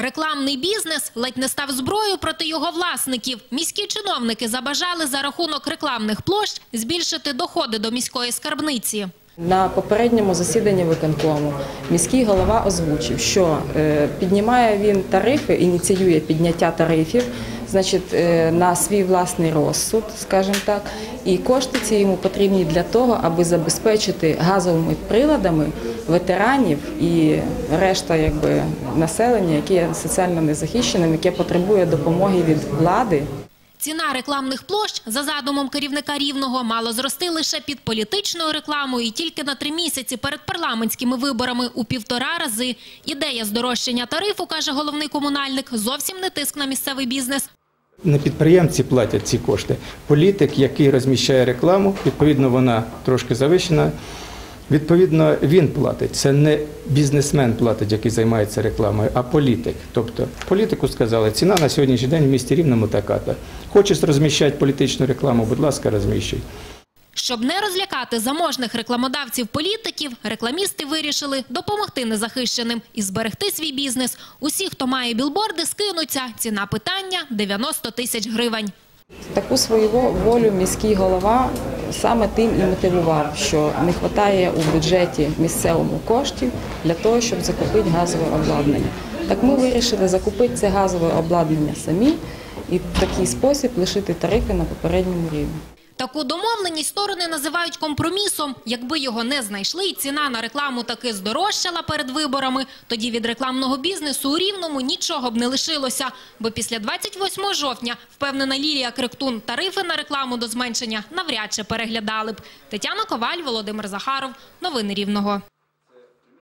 Рекламний бізнес ледь не став зброєю проти його власників. Міські чиновники забажали за рахунок рекламних площ збільшити доходи до міської скарбниці. На попередньому засіданні виконкому міський голова озвучив, що е, піднімає він тарифи, ініціює підняття тарифів, значить, е, на свій власний розсуд, скажімо так, і кошти ці йому потрібні для того, аби забезпечити газовими приладами ветеранів і решта якби, населення, яке є соціально незахищеним, яке потребує допомоги від влади. Ціна рекламних площ за задумом керівника Рівного мало зрости лише під політичною рекламою і тільки на три місяці перед парламентськими виборами у півтора рази. Ідея здорожчання тарифу, каже головний комунальник, зовсім не тиск на місцевий бізнес. Не підприємці платять ці кошти. Політик, який розміщає рекламу, відповідно, вона трошки завищена. Відповідно, він платить. Це не бізнесмен платить, який займається рекламою, а політик. Тобто політику сказали, ціна на сьогоднішній день в місті Рівному така-то. Хочеш розміщати політичну рекламу, будь ласка, розміщуй. Щоб не розлякати заможних рекламодавців-політиків, рекламісти вирішили допомогти незахищеним і зберегти свій бізнес. Усі, хто має білборди, скинуться. Ціна питання – 90 тисяч гривень. Таку свою волю міський голова саме тим і мотивував, що не вистачає у бюджеті місцевому коштів для того, щоб закупити газове обладнання. Так ми вирішили закупити це газове обладнання самі і в такий спосіб лишити тарифи на попередньому рівні. Таку домовленість сторони називають компромісом. Якби його не знайшли і ціна на рекламу таки здорожчала перед виборами, тоді від рекламного бізнесу у Рівному нічого б не лишилося. Бо після 28 жовтня, впевнена Лілія Криктун, тарифи на рекламу до зменшення навряд чи переглядали б. Тетяна Коваль, Володимир Захаров. Новини Рівного.